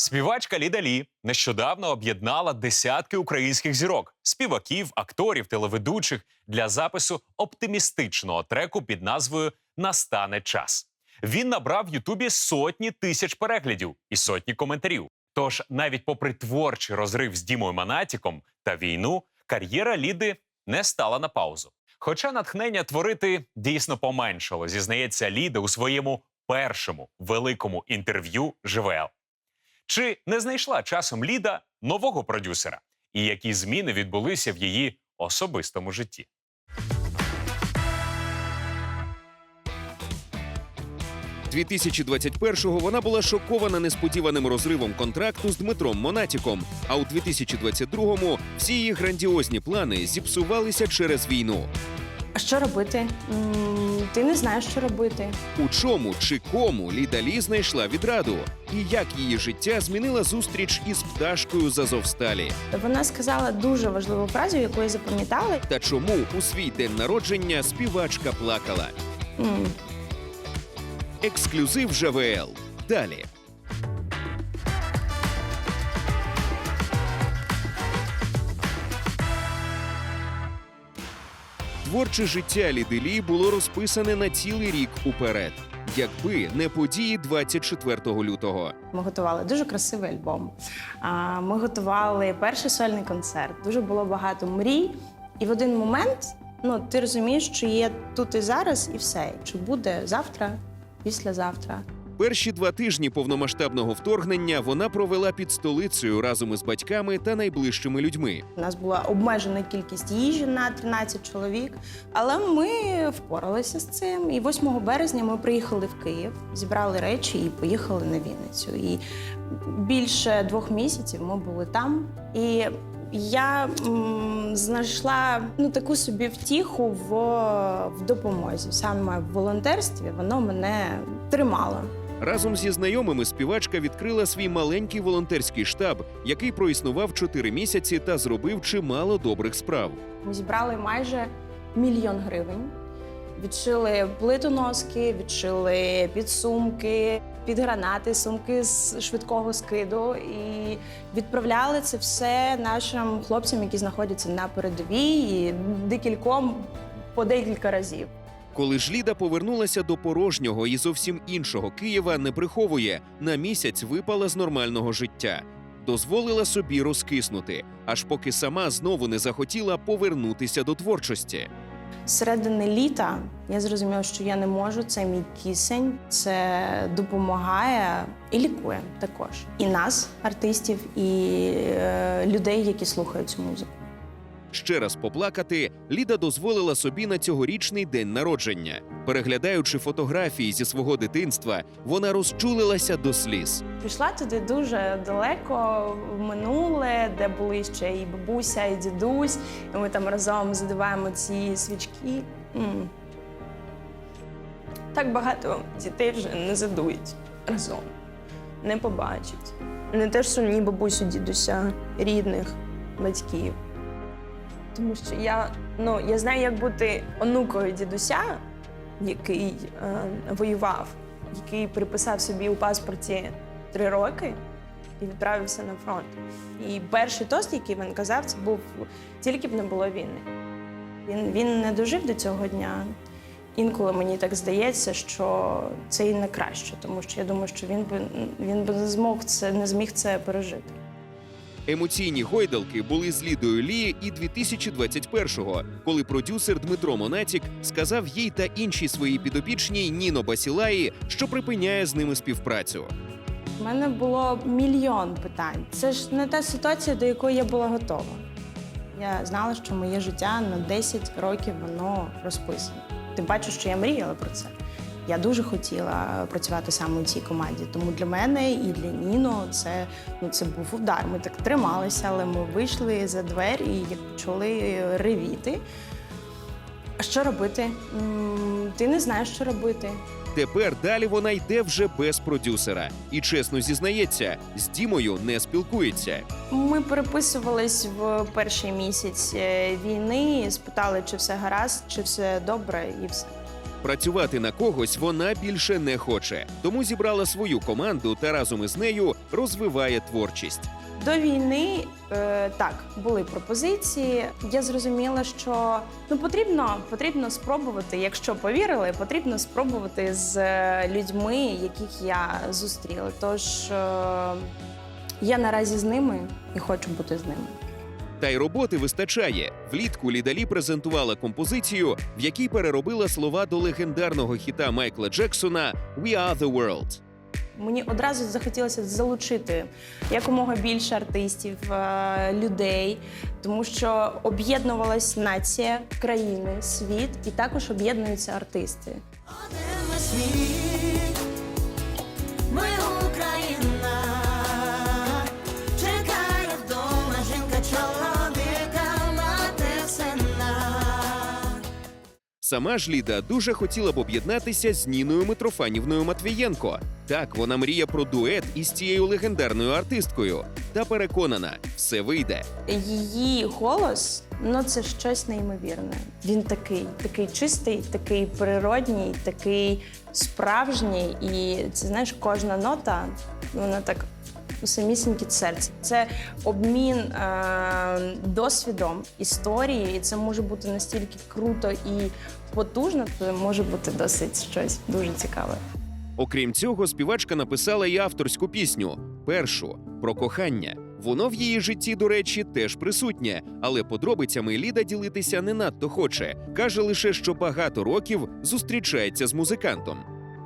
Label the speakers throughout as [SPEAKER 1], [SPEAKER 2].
[SPEAKER 1] Співачка Ліда Лі нещодавно об'єднала десятки українських зірок, співаків, акторів, телеведучих для запису оптимістичного треку під назвою Настане час. Він набрав в Ютубі сотні тисяч переглядів і сотні коментарів. Тож, навіть попри творчий розрив з Дімою Манатіком та війну, кар'єра Ліди не стала на паузу. Хоча натхнення творити дійсно поменшало, зізнається Ліда у своєму першому великому інтерв'ю ЖВЛ. Чи не знайшла часом Ліда нового продюсера? І які зміни відбулися в її особистому житті?
[SPEAKER 2] – 2021-го вона була шокована несподіваним розривом контракту з Дмитром Монатіком. А у 2022-му всі її грандіозні плани зіпсувалися через війну.
[SPEAKER 3] Що робити? М, Ти не знаєш, що робити.
[SPEAKER 2] У чому чи кому Ліда Лі знайшла відраду? І як її життя змінила зустріч із пташкою з Азовсталі?
[SPEAKER 3] Вона сказала дуже важливу фразу, яку я запам'ятала.
[SPEAKER 2] Та чому у свій день народження співачка плакала?
[SPEAKER 3] М,
[SPEAKER 2] Ексклюзив ЖВЛ. Далі. Творче життя Ліди Лі було розписане на цілий рік уперед, якби не події 24 лютого.
[SPEAKER 3] Ми готували дуже красивий альбом. Ми готували перший сольний концерт. Дуже було багато мрій. І в один момент ну, ти розумієш, що є тут і зараз, і все. Чи буде завтра, післязавтра.
[SPEAKER 2] Перші два тижні повномасштабного вторгнення вона провела під столицею разом із батьками та найближчими людьми.
[SPEAKER 3] У нас була обмежена кількість їжі на 13 чоловік, але ми впоралися з цим. І 8 березня ми приїхали в Київ, зібрали речі і поїхали на Вінницю. І більше двох місяців ми були там. І я знайшла ну, таку собі втіху в, в допомозі. Саме в волонтерстві воно мене тримало.
[SPEAKER 2] Разом зі знайомими співачка відкрила свій маленький волонтерський штаб, який проіснував чотири місяці та зробив чимало добрих справ.
[SPEAKER 3] Ми зібрали майже мільйон гривень. Відшили плитоноски, відшили підсумки, під гранати, сумки з швидкого скиду і відправляли це все нашим хлопцям, які знаходяться на передовій, декільком по декілька разів.
[SPEAKER 2] Коли ж Ліда повернулася до порожнього і зовсім іншого Києва, не приховує на місяць випала з нормального життя, дозволила собі розкиснути, аж поки сама знову не захотіла повернутися до творчості.
[SPEAKER 3] Середини літа я зрозуміла, що я не можу. Це мій кисень, це допомагає і лікує також. І нас, артистів, і е, людей, які слухають цю музику.
[SPEAKER 2] Ще раз поплакати, Ліда дозволила собі на цьогорічний день народження. Переглядаючи фотографії зі свого дитинства, вона розчулилася до сліз.
[SPEAKER 3] Пішла туди дуже далеко в минуле, де були ще і бабуся, і дідусь. І ми там разом задиваємо ці свічки. Так багато дітей вже не задують разом, не побачать. Не те, що ні бабусю, дідуся, рідних, батьків. Тому що я, ну, я знаю, як бути онукою дідуся, який е, воював, який приписав собі у паспорті три роки і відправився на фронт. І перший тост, який він казав, це був тільки б не було війни. Він, він не дожив до цього дня. Інколи мені так здається, що це і не краще, тому що я думаю, що він би він би не змог це не зміг це пережити.
[SPEAKER 2] Емоційні гойдалки були з Лідою Лі і 2021-го, коли продюсер Дмитро Монатік сказав їй та іншій своїй підопічній Ніно Басілаї, що припиняє з ними співпрацю.
[SPEAKER 3] У мене було мільйон питань. Це ж не та ситуація, до якої я була готова. Я знала, що моє життя на 10 років воно розписане. Тим паче, що я мріяла про це. Я дуже хотіла працювати саме у цій команді. Тому для мене і для Ніно це, ну, це був удар. Ми так трималися, але ми вийшли за двері і як почали ревіти. А що робити? М, Ти не знаєш, що робити.
[SPEAKER 2] Тепер далі вона йде вже без продюсера і чесно зізнається, з Дімою не спілкується.
[SPEAKER 3] Ми переписувались в перший місяць е, війни, спитали, чи все гаразд, чи все добре, і все.
[SPEAKER 2] Працювати на когось вона більше не хоче, тому зібрала свою команду та разом із нею розвиває творчість.
[SPEAKER 3] До війни е, так були пропозиції. Я зрозуміла, що ну потрібно, потрібно спробувати. Якщо повірили, потрібно спробувати з е, людьми, яких я зустріла. Тож е, я наразі з ними і хочу бути з ними.
[SPEAKER 2] Та й роботи вистачає. Влітку Лідалі презентувала композицію, в якій переробила слова до легендарного хіта Майкла Джексона «We are the world».
[SPEAKER 3] Мені одразу захотілося залучити якомога більше артистів, е, людей, тому що об'єднувалась нація, країни, світ, і також об'єднуються артисти.
[SPEAKER 2] Сама ж Ліда дуже хотіла б об'єднатися з Ніною Митрофанівною Матвієнко. Так, вона мріє про дует із цією легендарною артисткою. Та переконана, все вийде.
[SPEAKER 3] Її голос ну це щось неймовірне. Він такий, такий чистий, такий природній, такий справжній. І це знаєш, кожна нота, вона так самісіньке серце. Це обмін е- досвідом, історією, і це може бути настільки круто і потужно, то може бути досить щось дуже цікаве.
[SPEAKER 2] Окрім цього, співачка написала і авторську пісню першу про кохання. Воно в її житті, до речі, теж присутнє, але подробицями Ліда ділитися не надто хоче. каже лише, що багато років зустрічається з музикантом.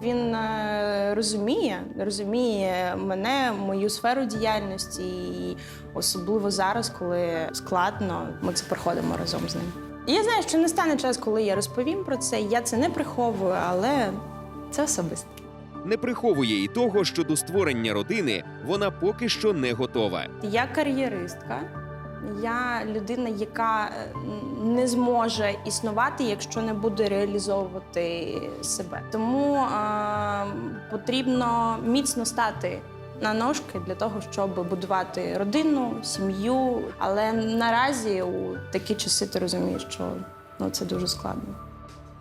[SPEAKER 3] Він е, розуміє, розуміє мене, мою сферу діяльності, і особливо зараз, коли складно, ми це проходимо разом з ним. І я знаю, що не стане час, коли я розповім про це. Я це не приховую, але це особисто.
[SPEAKER 2] Не приховує і того, що до створення родини вона поки що не готова.
[SPEAKER 3] Я кар'єристка. Я людина, яка е, не зможе існувати, якщо не буде реалізовувати себе. Тому е, потрібно міцно стати на ножки для того, щоб будувати родину, сім'ю. Але наразі у такі часи ти розумієш, що ну, це дуже складно.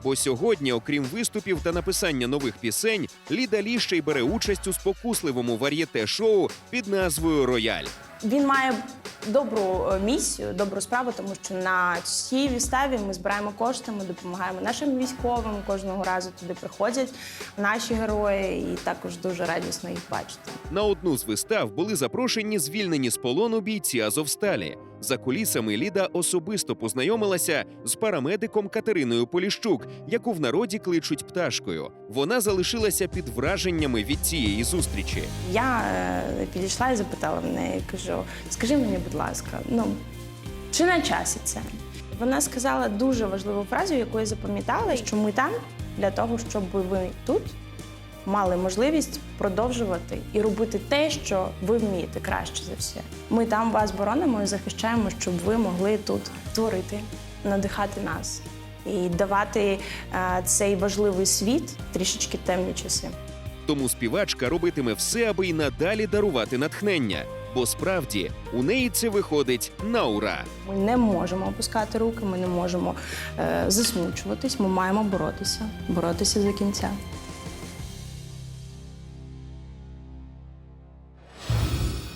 [SPEAKER 2] Бо сьогодні, окрім виступів та написання нових пісень, Ліда Лі ще й бере участь у спокусливому вар'єте-шоу під назвою Рояль.
[SPEAKER 3] Він має добру е, місію, добру справу, тому що на цій виставі ми збираємо кошти, ми допомагаємо нашим військовим. Кожного разу туди приходять наші герої, і також дуже радісно їх бачити.
[SPEAKER 2] На одну з вистав були запрошені звільнені з полону бійці Азовсталі. За кулісами Ліда особисто познайомилася з парамедиком Катериною Поліщук, яку в народі кличуть пташкою. Вона залишилася під враженнями від цієї зустрічі.
[SPEAKER 3] Я е, підійшла і запитала в неї, кажу: скажи мені, будь ласка, ну чи на часі це? Вона сказала дуже важливу фразу, яку я запам'ятала, що ми там для того, щоб ви тут мали можливість продовжувати і робити те, що ви вмієте краще за все. Ми там вас боронимо і захищаємо, щоб ви могли тут творити, надихати нас і давати е, цей важливий світ трішечки темні часи.
[SPEAKER 2] Тому співачка робитиме все, аби й надалі дарувати натхнення. Бо справді у неї це виходить на ура.
[SPEAKER 3] Ми не можемо опускати руки, ми не можемо е, засмучуватись. Ми маємо боротися, боротися до кінця.